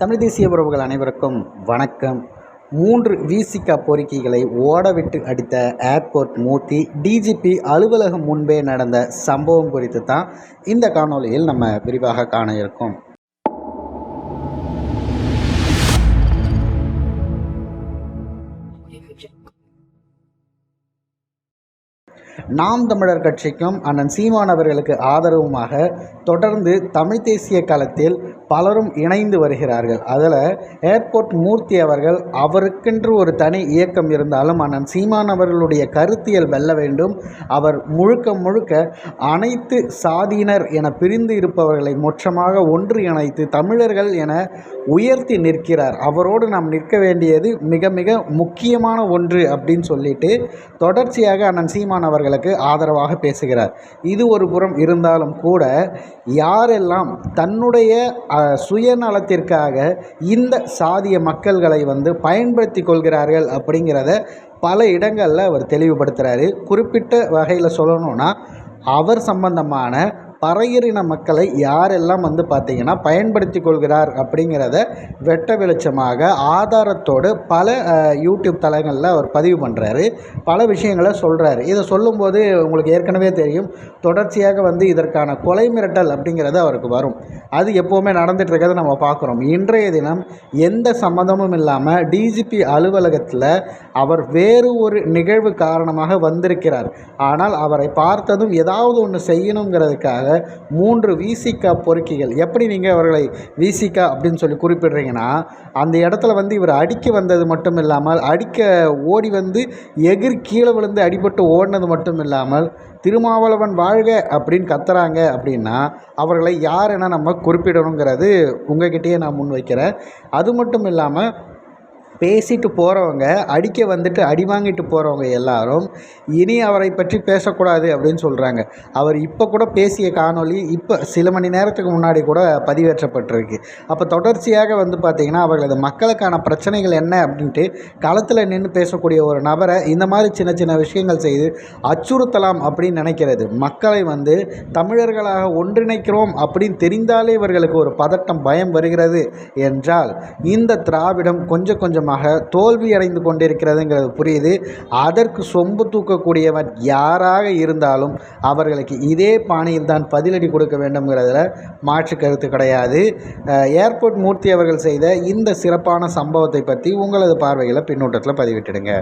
தமிழ் தேசிய உறவுகள் அனைவருக்கும் வணக்கம். மூன்று விசிகா கோரிக்கைகளை ஓடவிட்டு அடித்த ஏர்போர்ட் மூர்த்தி டிஜிபி அலுவலகம் முன்பே நடந்த சம்பவம் குறித்து தான் இந்த காணொளியில் நம்ம விரிவாக காண இருக்கோம். நாம் தமிழர் கட்சிக்கும் அண்ணன் சீமான் அவர்களுக்கு ஆதரவுமாக தொடர்ந்து தமிழ் தேசிய களத்தில் பலரும் இணைந்து வருகிறார்கள். அதில் ஏர்போர்ட் மூர்த்தி அவர்கள் அவருக்கென்று ஒரு தனி இயக்கம் இருந்தாலும் அண்ணன் சீமான் அவர்களுடைய கருத்தியல் வெல்ல வேண்டும். அவர் முழுக்க முழுக்க அனைத்து சாதியினர் என பிரிந்து இருப்பவர்களை முற்றமாக ஒன்று இணைத்து தமிழர்கள் என உயர்த்தி நிற்கிறார். அவரோடு நாம் நிற்க வேண்டியது மிக மிக முக்கியமான ஒன்று அப்படின்னு சொல்லிட்டு தொடர்ச்சியாக அண்ணன் சீமான் அவர்களுக்கு ஆதரவாக பேசுகிறார். இது ஒரு புறம் இருந்தாலும் கூட யாரெல்லாம் தன்னுடைய சுயநலத்திற்காக இந்த சாதிய மக்கள்களை வந்து பயன்படுத்தி கொள்கிறார்கள் அப்படிங்கிறத பல இடங்களில் அவர் தெளிவுபடுத்துகிறாரு குறிப்பிட்ட வகையில் சொல்லணும்னா அவர் சம்பந்தமான பறையறின மக்களை யாரெல்லாம் வந்து பார்த்திங்கன்னா பயன்படுத்தி கொள்கிறார் அப்படிங்கிறத வெட்ட வெளிச்சமாக ஆதாரத்தோடு பல யூடியூப் தளங்களில் அவர் பதிவு பண்ணுறாரு பல விஷயங்களை சொல்கிறாரு இதை சொல்லும்போது உங்களுக்கு ஏற்கனவே தெரியும். தொடர்ச்சியாக வந்து இதற்கான கொலை மிரட்டல் அப்படிங்கிறது அவருக்கு வரும். அது எப்போவுமே நடந்துட்டு இருக்கிறத நம்ம பார்க்குறோம். இன்றைய தினம் எந்த சம்மந்தமும் இல்லாமல் டிஜிபி அலுவலகத்தில் அவர் வேறு ஒரு நிகழ்வு காரணமாக வந்திருக்கிறார். ஆனால் அவரை பார்த்ததும் ஏதாவது ஒன்று செய்யணுங்கிறதுக்காக மூன்று விசிகா பொறுக்கிகள். எப்படி நீங்கள் அவர்களை விசிகா அப்படின்னு சொல்லி குறிப்பிடுறீங்கன்னா அந்த இடத்துல வந்து இவர் அடிக்க வந்தது மட்டும் இல்லாமல் அடிக்க ஓடி வந்து எகிர் கீழே விழுந்து அடிபட்டு ஓடினது மட்டும் இல்லாமல் திருமாவளவன் வாழ்க அப்படின்னு கத்துறாங்க அப்படின்னா அவர்களை யார் என நம்ம குறிப்பிடணுங்கிறது உங்ககிட்டயே நான் முன் வைக்கிறேன் அது மட்டும் இல்லாமல் பேசிட்டு போகிறவங்க அடிக்க வந்துட்டு அடி வாங்கிட்டு போகிறவங்க எல்லாரும் இனி அவரை பற்றி பேசக்கூடாது அப்படின்னு சொல்கிறாங்க அவர் இப்போ கூட பேசிய காணொளி இப்போ சில மணி நேரத்துக்கு முன்னாடி கூட பதிவேற்றப்பட்டிருக்கு. அப்போ தொடர்ச்சியாக வந்து பார்த்திங்கன்னா அவர்களது மக்களுக்கான பிரச்சனைகள் என்ன அப்படின்ட்டு களத்தில் நின்று பேசக்கூடிய ஒரு நபரை இந்த மாதிரி சின்ன சின்ன விஷயங்கள் செய்து அச்சுறுத்தலாம் அப்படின்னு நினைக்கிறது. மக்களை வந்து தமிழர்களாக ஒன்றிணைக்கிறோம் அப்படின்னு தெரிந்தாலே இவர்களுக்கு ஒரு பதட்டம் பயம் வருகிறது என்றால் இந்த திராவிடம் கொஞ்சம் கொஞ்சம் கொஞ்சமாக தோல்வி அடைந்து கொண்டிருக்கிறதுங்கிறது புரியுது. அதற்கு சொம்பு தூக்கக்கூடியவர் யாராக இருந்தாலும் அவர்களுக்கு இதே பாணியில் தான் பதிலடி கொடுக்க வேண்டும்ங்கிறதுல மாற்று கருத்து கிடையாது. ஏர்போர்ட் மூர்த்தி அவர்கள் செய்த இந்த சிறப்பான சம்பவத்தை பற்றி உங்களது பார்வைகளை பின்னூட்டத்தில் பதிவிட்டுடுங்க.